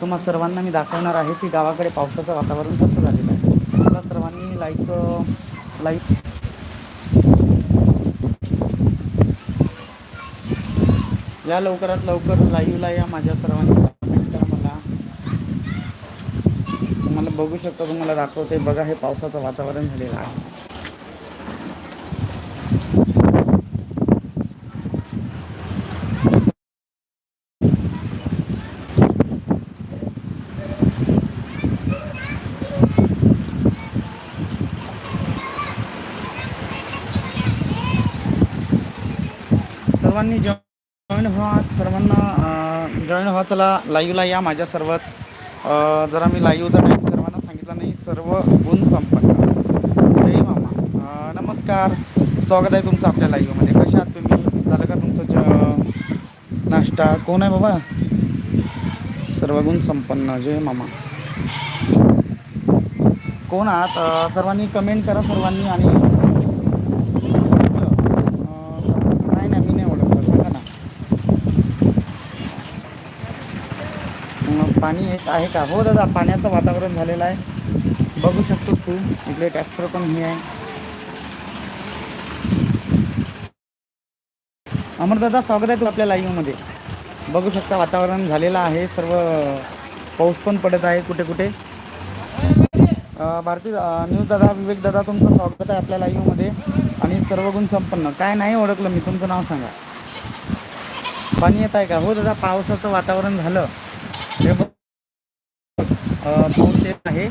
तुम्हा सर्वांना मी दाखवणार आहे की गावाकडे पावसाचं वातावरण कसं झालेलं आहे. मला सर्वांनी लाईक लाईक या लवकरात लवकर लाईव्हला या माझ्या सर्वांनी. कमेंट करा मला तुम्हाला बघू शकता तुम्हाला दाखवते. बघा हे पावसाचं वातावरण झालेलं आहे. सर्वांनी जॉईन व्हा. सर्वांना जॉईन व्हा. चला लाईव्हला या माझ्या सर्वच. जरा मी लाईव्हचा टाईम सर्वांना सांगितला नाही सर्व गुण संपन्न. जय मामा. नमस्कार. स्वागत आहे तुमचं आपल्या लाईव्हमध्ये. कशा आहात तुम्ही? झालं का तुमचं ज नाश्ता? कोण आहे बाबा? सर्व गुण संपन्न. जय मामा. कोण आहात? सर्वांनी कमेंट करा सर्वांनी आणि अ, नाही नाही मी नाही ओळखलं सांगा ना मग पाणी येत आहे का? हो दादा पाण्याचं वातावरण झालेलं आहे. बघू शकतोस तू इकडे ट्रॅक्टर पण हे आहे. अमर दादा स्वागत आहे तू आपल्या लाईव्हमध्ये बघू शकता वातावरण झालेलं आहे सर्व पाऊस पण पडत आहे कुठे कुठे. भारती न्यूज दादा विवेक दादा तुमचं स्वागत आहे आपल्या लाईव्हमध्ये आणि सर्व गुण संपन्न. काय नाही ओळखलं मी तुमचं नाव सांगा. पाणी येत आहे का? हो दादा पावसाचं वातावरण झालं. हे पाऊस येत आहे.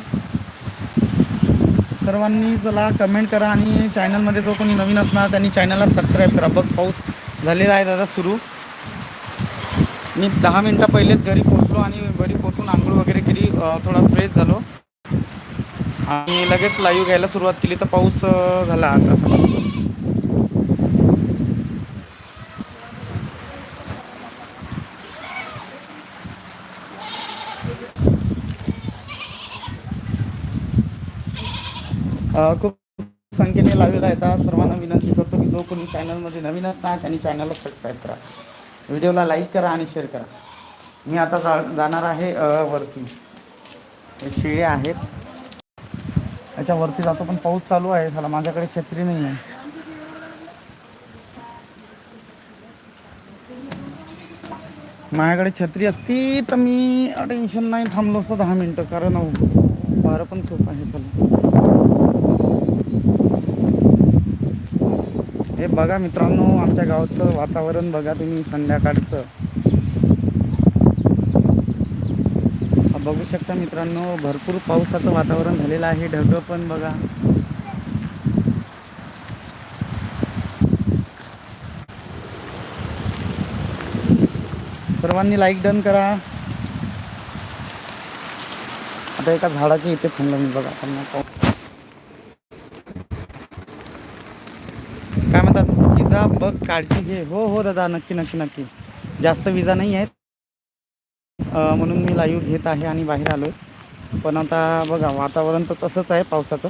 सर्वांनी चला कमेंट करा आणि चॅनलमध्ये जो कोणी नवीन असणार त्यांनी चॅनलला सबस्क्राईब करा. बघ पाऊस झालेला आहे दादा सुरू. मी दहा मिनटं पहिलेच घरी पोचलो आणि घरी पोचून आंघोळ वगैरे केली. थोडा फ्रेश झालो. आणि लगेच लाईव्ह घ्यायला सुरुवात केली. तर पाऊस झाला आता खूप संख्येने लावलेला आहे. सर्वांना विनंती करतो की जो कोणी चॅनलमध्ये नवीन असणार त्यांनी चॅनलला सबस्क्राईब करा. व्हिडिओला लाईक करा आणि शेअर करा. मी आता जा जाणार आहे वरती. शिळे आहेत. त्याच्यावरती जातो पण पाऊस चालू आहे. झाला माझ्याकडे छत्री नाही आहे माझ्याकडे छत्री असती तर मी टेन्शन नाही थांबलो असतो दहा मिनटं. कारण वारं पण खूप आहे चला. हे बघा मित्रांनो आमच्या गावचं वातावरण बघा तुम्ही संध्याकाळचं. बघू शकता मित्रांनो भरपूर पावसाचं वातावरण झालेलं आहे ढगं पण बघा. सर्वांनी लाईक डन करा. आता एका झाडाची इथे थांबलं मी बघा त्यांना काय म्हणतात विजा बघ काळजी घे. हो हो दादा नक्की नक्की नक्की. जास्त विजा नाही आहेत. म्हणून मी लाईव्ह घेत आहे आणि बाहेर आलो पण आता बघा वातावरण तर तसंच आहे पावसाचं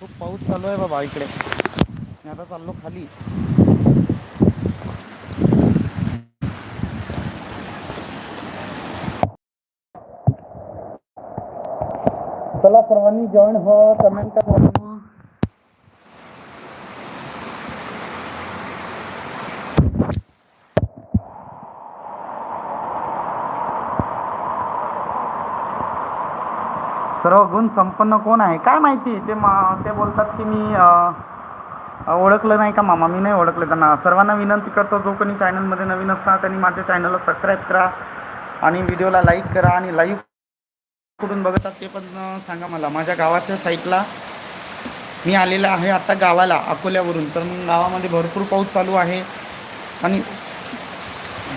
खूप पाऊस चालू आहे बाबा इकडे. मी आता चाललो खाली. चला सर्वांनी जॉईन हो कमेंट करा. सर्व गुण संपन्न कोण आहे? काय माहिती? ते मा ते बोलतात की मी ओळखलं नाही का मामा? मी नाही ओळखलं त्यांना. सर्वांना विनंती करतो जो कोणी चॅनलमध्ये नवीन असणार त्यांनी माझ्या चॅनलला सबस्क्राईब करा आणि व्हिडिओला लाईक करा आणि लाईव्ह कुठून बघतात ते पण सांगा मला. माझ्या गावाच्या साईडला मी आलेला आहे आता गावाला अकोल्यावरून. तर गावामध्ये भरपूर पाऊस चालू आहे आणि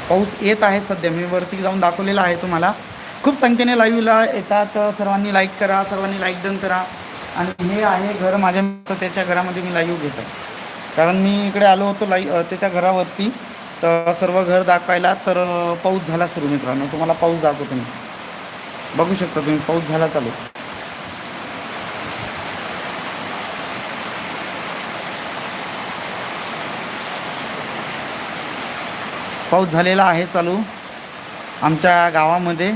पाऊस येत आहे सध्या. मी वरती जाऊन दाखवलेला आहे तुम्हाला. खूप संख्येने लाईव्हला येतात. सर्वांनी लाईक करा सर्वांनी लाईक डन करा. आणि हे आहे घर माझ्या त्याच्या घरामध्ये मी लाईव्ह घेतो. कारण मी इकडे आलो होतो लाई त्याच्या घरावरती. तर सर्व घर दाखवायला तर पाऊस झाला सुरू मित्रांनो. तुम्हाला पाऊस दाखवतो मी. बघू शकता तुम्ही पाऊस झाला चालू. पाऊस झालेला आहे चालू. आमच्या गावामध्ये.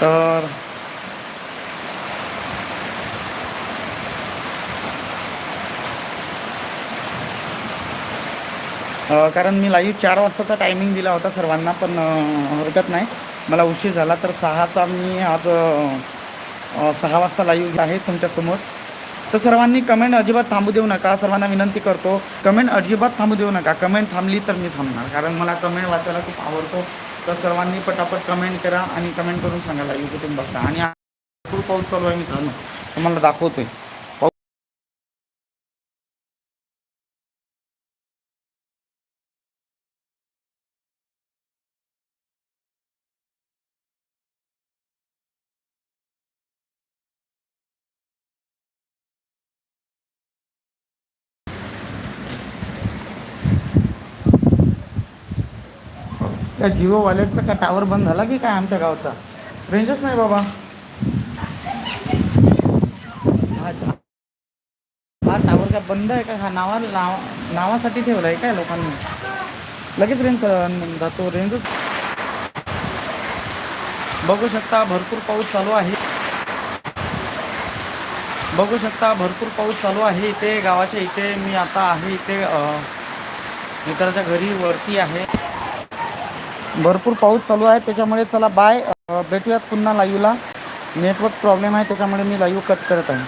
तर कारण मी लाईव्ह चार वाजताचा टायमिंग दिला होता सर्वांना पण हरकत नाही. मला उशीर झाला तर सहाचा मी आज सहा वाजता लाईव्ह आहे तुमच्यासमोर तर सर्वांनी कमेंट अजिबात थांबू देऊ नका. सर्वांना विनंती करतो कमेंट अजिबात थांबू देऊ नका. कमेंट थांबली तर मी थांबणार कारण मला कमेंट वाचायला खूप आवडतो. तर सर्वांनी पटापट कमेंट करा आणि कमेंट करून सांगायला लाईव्ह बघता? आणि भरपूर पाऊस चालू आहे मित्रांनो. तुम्हाला दाखवतोय. त्या त्या वॉलेटचा का टावर बंद झाला की काय आमच्या गावचा? रेंजच नाही बाबा. हा टावर काय बंद आहे का? हा नावा नाव नावासाठी ठेवला आहे काय लोकांनी? लगेच रेंज जातो. रेंजच बघू शकता भरपूर पाऊस चालू आहे. बघू शकता भरपूर पाऊस चालू आहे. इथे गावाच्या इथे मी आता आहे. इथे मित्राच्या घरी वरती आहे. भरपूर पाऊस चालू आहे. त्याच्यामुळे चला बाय भेटूयात पुन्हा लाईव्हला नेटवर्क प्रॉब्लेम आहे त्याच्यामुळे मी लाईव्ह कट करत आहे.